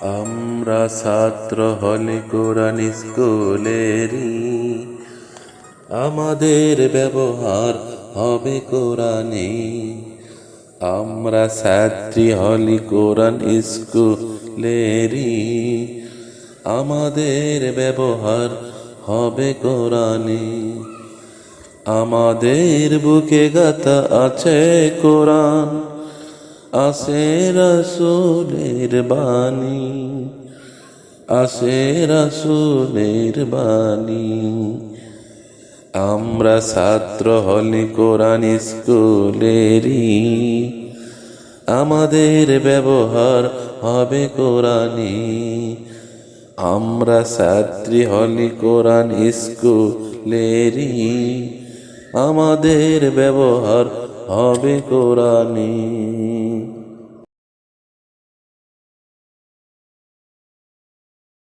আমরা ছাত্র হলে কোরআন স্কুলেরই। আমাদের ব্যবহার হবে কোরআনে। আমরা ছাত্রী হলি কোরআন স্কুলেরই। আমাদের ব্যবহার হবে কোরআনে। আমাদের বুকে গাথা আছে কোরআন। আছে রসুলের বাণী আছে রসুলের বাণী। আমরা ছাত্র হলি কোরআন স্কুলেরই, আমাদের ব্যবহার হবে কোরআনে। আমরা ছাত্রী হলি কোরআন স্কুলেরই, আমাদের ব্যবহার হবে কোরআনে।